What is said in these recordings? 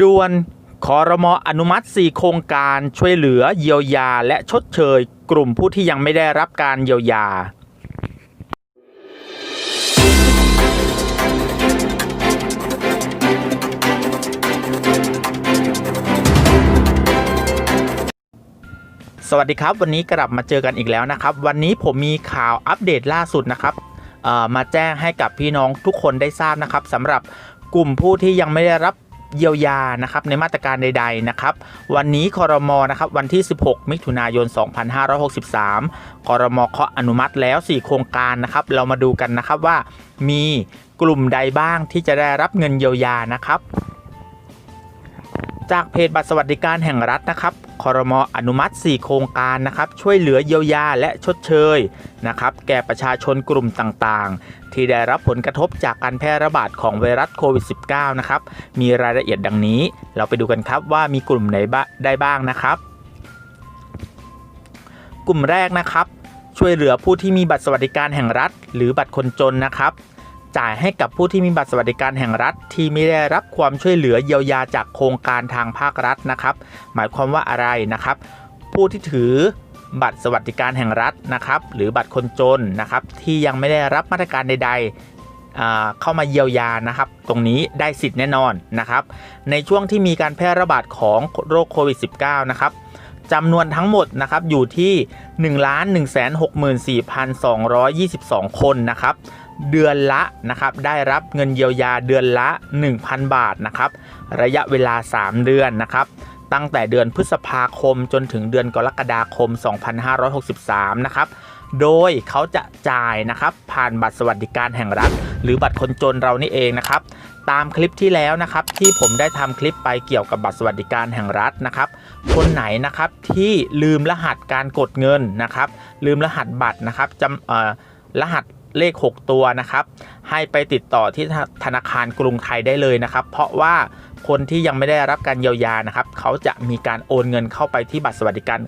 ด่วนคอรมออนุมัติ 4 โครงการช่วยเหลือเยียวยาและชดเชย กลุ่มผู้ที่ยังไม่ได้รับการเยียวยา สวัสดีครับ วันนี้กลับมาเจอกันอีกแล้วนะครับ วันนี้ผมมีข่าวอัปเดตล่าสุดนะครับมาแจ้งให้กับพี่น้องทุกคนได้ทราบนะครับสำหรับกลุ่มผู้ที่ยังไม่ได้รับ เยียวยานะครับในมาตรการใด ๆ นะครับ วันนี้คอรมอนะครับวันที่ 16 มิถุนายน 2563คอรมอเคาะอนุมัติแล้ว 4 โครงการนะครับ เรามาดูกันนะครับว่ามีกลุ่มใดบ้างที่จะได้รับเงินเยียวยานะครับ จากเพจบัตรสวัสดิการแห่งรัฐนะครับ คอรมออนุมัติ 4 โครงการนะครับช่วยเหลือเยียวยาและชดเชยนะครับแก่ประชาชนกลุ่มต่างๆ ที่ได้รับผลกระทบจากการแพร่ระบาดของไวรัสโควิด -19 นะครับมีรายละเอียดดังนี้ เราไปดูกันครับว่ามีกลุ่มไหนบ้าได้บ้างนะครับ กลุ่มแรกนะครับช่วยเหลือผู้ที่มีบัตรสวัสดิการแห่งรัฐ หรือบัตรคนจนนะครับ จ่ายให้กับผู้ที่มีบัตรสวัสดิการแห่งรัฐ ที่ไม่ได้รับความช่วยเหลือเยียวยาจากโครงการทางภาครัฐนะครับ หมายความว่าอะไรนะครับ ผู้ที่ถือบัตรสวัสดิการแห่งรัฐนะครับ หรือบัตรคนจนนะครับ ที่ยังไม่ได้รับมาตรการใด ๆ เข้ามาเยียวยานะครับ ตรงนี้ได้สิทธิ์แน่นอนนะครับ ในช่วงที่มีการแพร่ระบาดของโรคโควิด -19 นะครับจำนวนทั้งหมดนะครับอยู่ที่ 1 1 6 4 2 2 2 คนนะครับ เดือนละนะครับได้รับเงินเยียวยาเดือนละ 1,000 บาทนะครับระยะเวลา 3 เดือนนะครับตั้งแต่เดือนพฤษภาคมจนถึงเดือนกรกฎาคม 2563 นะครับ โดยเขาจะจ่ายนะครับผ่านบัตรสวัสดิการแห่งรัฐ หรือบัตรคนจนเรานี่เองนะครับ ตามคลิปที่แล้วนะครับที่ผมได้ทำคลิปไปเกี่ยวกับบัตรสวัสดิการแห่งรัฐนะครับ คนไหนนะครับที่ลืมรหัสการกดเงินนะครับ ลืมรหัสบัตรนะครับจำเอ่อรหัส เลข 6 ตัวนะครับ ให้ไปติดต่อที่ธนาคารกรุงไทยได้เลยนะครับ เพราะว่าคนที่ยังไม่ได้รับการเยียวยานะครับ เขาจะมีการโอนเงินเข้าไปที่บัตรสวัสดิการ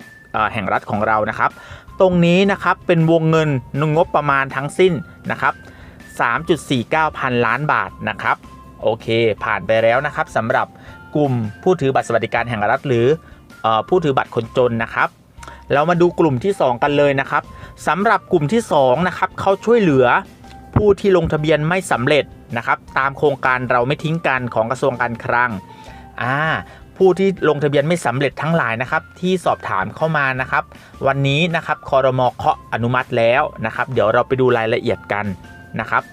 แห่งรัฐของเรานะครับ ตรงนี้นะครับเป็นวงเงินงบประมาณทั้งสิ้นนะครับ 3.49 พันล้านบาทนะครับ โอเค ผ่านไปแล้วนะครับสำหรับกลุ่มผู้ถือบัตรสวัสดิการแห่งรัฐหรืออผู้ถือบัตรคนจนนะครับ เรามาดูกลุ่มที่ 2 กันเลยนะครับสำหรับกลุ่มที่2นะครับเขาช่วยเหลือผู้ที่ลงทะเบียนไม่สำเร็จนะครับ ตามโครงการเราไม่ทิ้งกันของกระทรวงการคลังอ่าผู้ที่ลงทะเบียนไม่สำเร็จทั้งหลายนะครับ ที่สอบถามเข้ามานะครับ วันนี้นะครับคอรมอเคาะอนุมัติแล้วนะครับ เดี๋ยวเราไปดูรายละเอียดกันนะครับ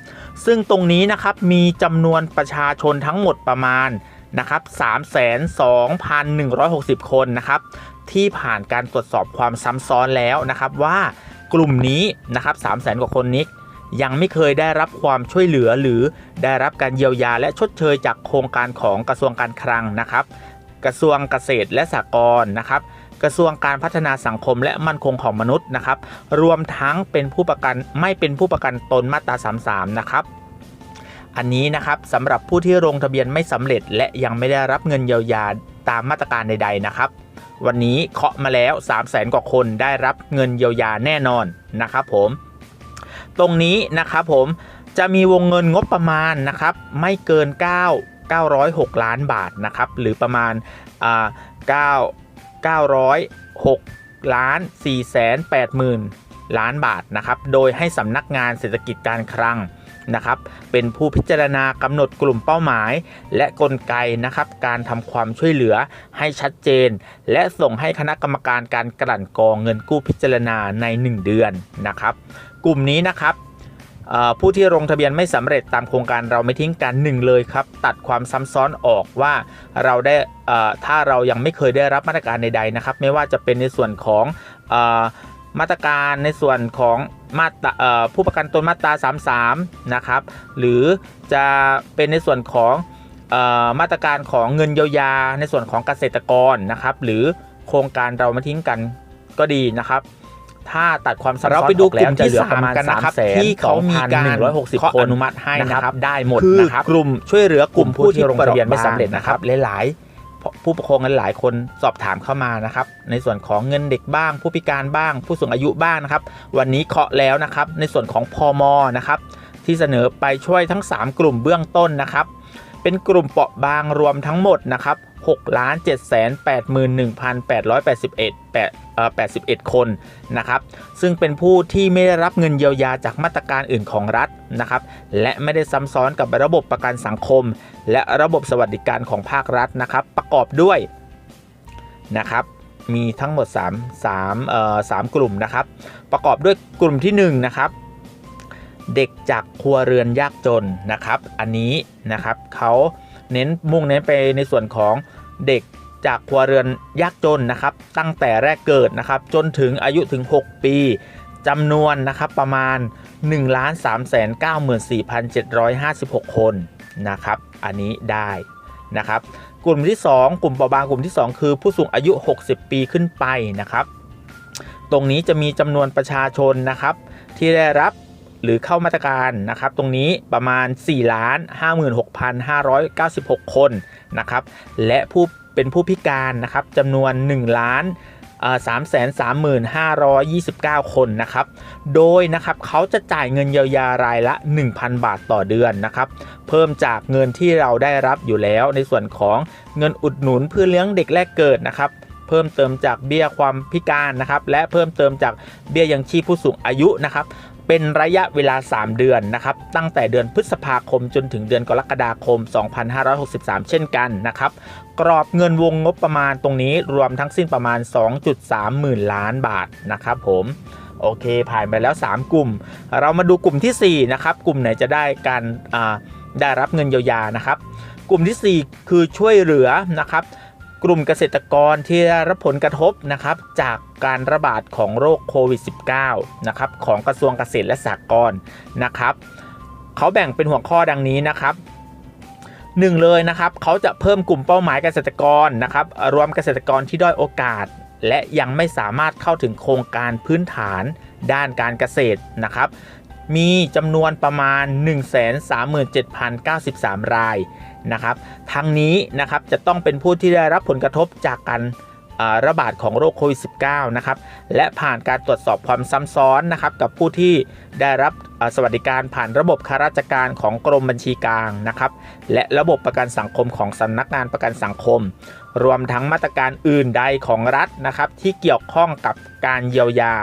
ซึ่งตรงนี้นะครับมีจำนวนประชาชนทั้งหมดประมาณนะครับ32,160 คนนะครับ ที่ผ่านการตรวจสอบความซ้ำซ้อนแล้วนะครับว่ากลุ่มนี้นะครับ3 0 0 0 0 0กว่าคนนี้ยังไม่เคยได้รับความช่วยเหลือหรือได้รับการเยียวยาและชดเชยจากโครงการของกระทรวงการคลังนะครับ กระทรวงเกษตรและสหกรณ์นะครับ กระทรวงการพัฒนาสังคมและมั่นคงของมนุษย์นะครับ รวมทั้งเป็นผู้ประกันไม่เป็นผู้ประกันตนมาตรา 33 นะครับอันนี้นะครับสำหรับผู้ที่ลงทะเบียนไม่สำเร็จ และยังไม่ได้รับเงินเยียวยาตามมาตรการใด ๆ นะครับ วันนี้เคาะมาแล้ว 3 0 0แสนกว่าคนได้รับเงินเยียวยาแน่นอนนะครับผม ตรงนี้นะครับผมจะมีวงเงินงบประมาณนะครับไม่เกิน 9 906 ล้านบาทนะครับหรือประมาณอ่า9 906ล้าน4แสน8หมื่นล้านบาทนะครับโดยให้สำนักงานเศรษฐกิจการคลัง นะครับ เป็นผู้พิจารณากำหนดกลุ่มเป้าหมาย และกลไกนะครับ การทำความช่วยเหลือให้ชัดเจน และส่งให้คณะกรรมการการกลั่นกรองเงินกู้พิจารณาใน 1 เดือนนะครับ กลุ่มนี้นะครับผู้ที่ลงทะเบียนไม่สำเร็จตามโครงการเราไม่ทิ้งกันหนึ่งเลยครับ ตัดความซ้ำซ้อนออกว่าเราได้ถ้าเรายังไม่เคยได้รับมาตรการใดๆนะครับ ไม่ว่าจะเป็นในส่วนของ มาตรการในส่วนของมาตราเอ่อผู้ประกันตนมาตรา 33 นะครับ หรือจะเป็นในส่วนของเอ่อมาตรการของเงินเยียวยาในส่วนของเกษตรกรนะครับ หรือโครงการเราไม่ทิ้งกันก็ดีนะครับ ถ้าตัดความซับซ้อนเราไปดูออกแล้วกลุ่มที่จะเหลือประมาณสามกันนะครับ3ที่เขามีการ160เคาะคนอนุมัติให้นะครับนะครับได้หมดคือนะครับกลุ่มช่วยเหลือกกลุ่ลุ่มมผู้ผู้ที่ที่ลลงงทะทะเบีเบียยนนไม่ไม่สำสำเร็เร็จจนะนะคครัรับบหลายๆ ผู้ปกครองกันหลายคนสอบถามเข้ามานะครับ ในส่วนของเงินเด็กบ้าง ผู้พิการบ้าง ผู้สูงอายุบ้างนะครับ วันนี้เคาะแล้วนะครับ ในส่วนของพอมนะครับ ที่เสนอไปช่วยทั้ง 3 กลุ่มเบื้องต้นนะครับ เป็นกลุ่มเปราะบางรวมทั้งหมดนะครับ 6ล้าน7 8 1 881 8เอ่อ81 คนนะครับ ซึ่งเป็นผู้ที่ไม่ได้รับเงินเยียวยาจากมาตรการอื่นของรัฐนะครับ และไม่ได้ซ้ำซ้อนกับระบบประกันสังคม และระบบสวัสดิการของภาครัฐนะครับ ประกอบด้วยนะครับมีทั้งหมด 3 3เอ่อ3กลุ่มนะครับ ประกอบด้วยกลุ่มที่1นะครับเด็กจากครัวเรือนยากจนนะครับ อันนี้นะครับเขา เน้นมุ่งเน้นไปในส่วนของเด็กจากครัวเรือนยากจนนะครับ ตั้งแต่แรกเกิดนะครับ จนถึงอายุถึง 6 ปีจำนวนนะครับประมาณ 1 3 9 4 7 5 6 คนนะครับ อันนี้ได้นะครับ กลุ่มที่ 2 กลุ่มเปราบางกลุ่มที่ 2 คือผู้สูงอายุ 60 ปีขึ้นไปนะครับ ตรงนี้จะมีจำนวนประชาชนนะครับ ที่ได้รับ หรือเข้ามาตรการนะครับตรงนี้ประมาณ 4 ล้าน 56,596 คนนะครับและผู้เป็นผู้พิการนะครับจำนวน 1 ล้านสามแสนสามหมื่นห้าร้อยยี่สิบเก้าคนนะครับ โดยนะครับเขาจะจ่ายเงินเยียวยารายละ 1,000 บาทต่อเดือนนะครับ เพิ่มจากเงินที่เราได้รับอยู่แล้วในส่วนของเงินอุดหนุนเพื่อเลี้ยงเด็กแรกเกิดนะครับ เพิ่มเติมจากเบี้ยความพิการนะครับ และเพิ่มเติมจากเบี้ยยังชีพผู้สูงอายุนะครับ เป็นระยะเวลา 3 เดือนนะครับ ตั้งแต่เดือนพฤษภาคมจนถึงเดือนกรกฎาคม 2563 เช่นกันนะครับ กรอบเงินวงงบประมาณตรงนี้รวมทั้งสิ้นประมาณ 2.3 หมื่นล้านบาทนะครับผมโอเค ผ่านไปแล้ว 3 กลุ่ม เรามาดูกลุ่มทีสี่4 นะครับ กลุ่มไหนจะได้การได้รับเงินเยียวยานะครับ กลุ่มทีสี่4 คือช่วยเหลือนะครับ กลุ่มเกษตรกรที่ได้รับผลกระทบนะครับจากการระบาดของโรคโควิด -19 นะครับของกระทรวงเกษตรและสหกรณ์นะครับเขาแบ่งเป็นหัวข้อดังนี้นะครับหนึ่งเลยนะครับเขาจะเพิ่มกลุ่มเป้าหมายเกษตรกรนะครับรวมเกษตรกรที่ด้อยโอกาส และยังไม่สามารถเข้าถึงโครงการพื้นฐานด้านการเกษตรนะครับ มีจำนวนประมาณ 137,093 รายนะครับ ทั้งนี้นะครับจะต้องเป็นผู้ที่ได้รับผลกระทบจากการระบาดของโรคโควิด -19 นะครับ และผ่านการตรวจสอบความซ้ำซ้อนนะครับกับผู้ที่ได้รับสวัสดิการผ่านระบบข้าราชการของกรมบัญชีกลางนะครับ และระบบประกันสังคมของสำนักงานประกันสังคม รวมทั้งมาตรการอื่นใดของรัฐนะครับที่เกี่ยวข้องกับการเยียวยา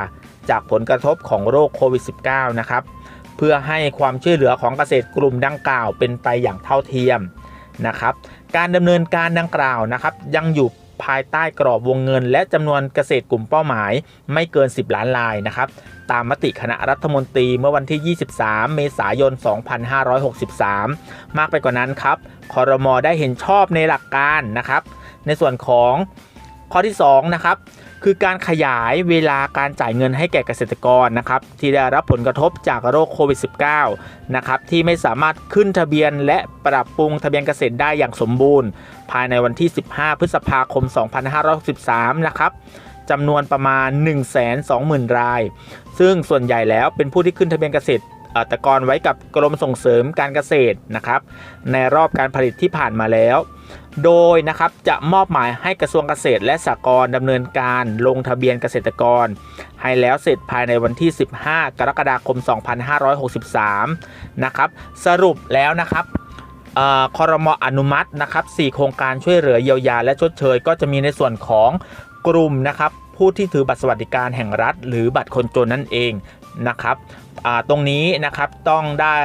จากผลกระทบของโรคโควิด -19 นะครับ เพื่อให้ความช่วยเหลือของเกษตรกลุ่มดังกล่าวเป็นไปอย่างเท่าเทียมนะครับ การดำเนินการดังกล่าวนะครับ ยังอยู่ภายใต้กรอบวงเงิน และจำนวนเกษตรกลุ่มเป้าหมาย ไม่เกิน 10 ล้านรายนะครับ ตามมติคณะรัฐมนตรีเมื่อวันที่ 23 เมษายน 2563 มากไปกว่านั้นครับคอรมอได้เห็นชอบในหลักการนะครับ ในส่วนของ ข้อที่2นะครับคือการขยายเวลาการจ่ายเงินให้แก่เกษตรกรนะครับที่ได้รับผลกระทบจากโรคโควิด -19 นะครับที่ไม่สามารถขึ้นทะเบียนและปรับปรุงทะเบียนเกษตรได้อย่างสมบูรณ์ ภายในวันที่ 15 พฤษภาคม 2563 นะครับจำนวนประมาณ 120,000 ราย ซึ่งส่วนใหญ่แล้วเป็นผู้ที่ขึ้นทะเบียนเกษตร เอ่อตกรไว้กับกรมส่งเสริมการเกษตรนะครับ ในรอบการผลิตที่ผ่านมาแล้ว โดยนะครับจะมอบหมายให้กระทรวงเกษตรและสหกรณ์ดำเนินการลงทะเบียนเกษตรกร ให้แล้วเสร็จภายในวันที่ 15 กรกฎาคม 2563 นะครับสรุปแล้วนะครับเอ่อคอรมออนุมัตินะครับ4โครงการช่วยเหลือเยียวยาและชดเชย ก็จะมีในส่วนของกลุ่มนะครับผู้ที่ถือบัตรสวัสดิการแห่งรัฐ หรือบัตรคนจนนั่นเอง นะครับตรงนี้นะครับต้องได้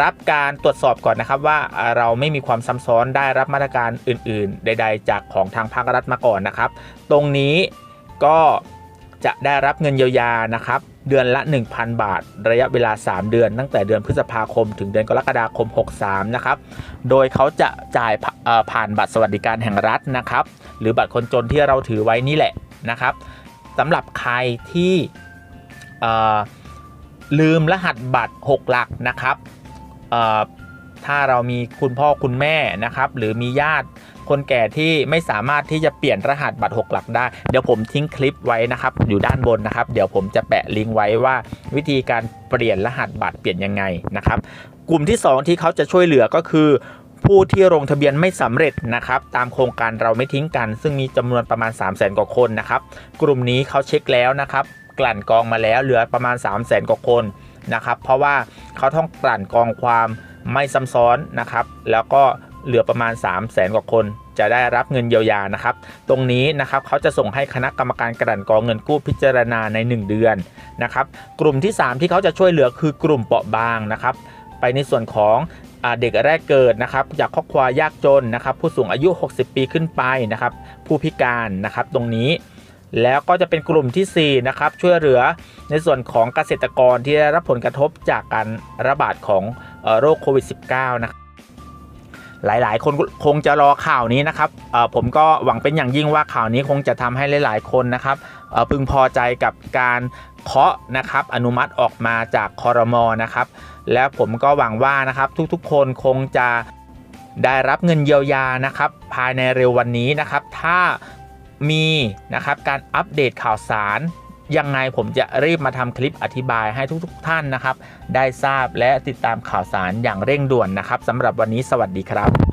รับการตรวจสอบก่อนนะครับว่าเราไม่มีความซ้ำซ้อนได้รับมาตรการอื่น ๆ ใด ๆ จากของทางภาครัฐมาก่อนนะครับ ตรงนี้ก็จะได้รับเงินเยียวยานะครับเดือนละ 1,000 บาท ระยะเวลา 3 เดือน ตั้งแต่เดือนพฤษภาคม ถึงเดือนกรกฎาคม 63 นะครับ โดยเขาจะจ่ายผ่านบัตรสวัสดิการแห่งรัฐนะครับ หรือบัตรคนจนที่เราถือไว้นี่แหละนะครับสำหรับใครที่ ลืมรหัสบัตร 6 หลักนะครับถ้าเรามีคุณพ่อคุณแม่นะครับ หรือมีญาติคนแก่ที่ไม่สามารถที่จะเปลี่ยนรหัสบัตร 6 หลักได้ เดี๋ยวผมทิ้งคลิปไว้นะครับ อยู่ด้านบนนะครับ เดี๋ยวผมจะแปะลิงก์ไว้ว่าวิธีการเปลี่ยนรหัสบัตรเปลี่ยนยังไงนะครับ กลุ่มที่ 2 ที่เขาจะช่วยเหลือก็คือ ผู้ที่ลงทะเบียนไม่สำเร็จนะครับ ตามโครงการเราไม่ทิ้งกัน ซึ่งมีจำนวนประมาณ 3 0 0 0 0 0กว่าคนนะครับ กลุ่มนี้เขาเช็คแล้วนะครับ กลั่นกองมาแล้วเหลือประมาณ 3 0 0 0 0 0กว่าคนนะครับเพราะว่าเขาต้องกลั่นกองความไม่ซ้ำซ้อนนะครับ แล้วก็เหลือประมาณ 3 0 0แสนกว่าคน จะได้รับเงินเยียวยานะครับ ตรงนี้นะครับเขาจะส่งให้คณะกรรมการกลั่นกองเงินกู้พิจารณาใน 1 เดือนนะครับ กลุ่มที่ 3 ที่เขาจะช่วยเหลือคือกลุ่มเปราะบางนะครับ ไปในส่วนของเด็กแรกเกิดนะครับจากครอบครัวยากจนนะครับ ผู้สูงอายุ 60 ปีขึ้นไปนะครับ ผู้พิการนะครับ ตรงนี้ แล้วก็จะเป็นกลุ่มทีสี่ 4 นะครับ ช่วยเหลือในส่วนของเกษตรกรที่ได้รับผลกระทบจากการระบาดของโรคโควิด -19 นะครับหลาย ๆ คนคงจะรอข่าวนี้นะครับผมก็หวังเป็นอย่างยิ่งว่าข่าวนี้คงจะทำให้หลาย ๆ คนนะครับพึงพอใจกับการเคาะนะครับอนุมัติออกมาจากคอรมอนะครับ และผมก็หวังว่านะครับทุก ๆ คนคงจะได้รับเงินเยียวยานะครับภายในเร็ววันนี้นะครับ ถ้า มีนะครับการอัปเดตข่าวสารยังไงผมจะรีบมาทำคลิปอธิบายให้ทุกๆ ท่านนะครับ ได้ทราบและติดตามข่าวสารอย่างเร่งด่วนนะครับสำหรับวันนี้สวัสดีครับ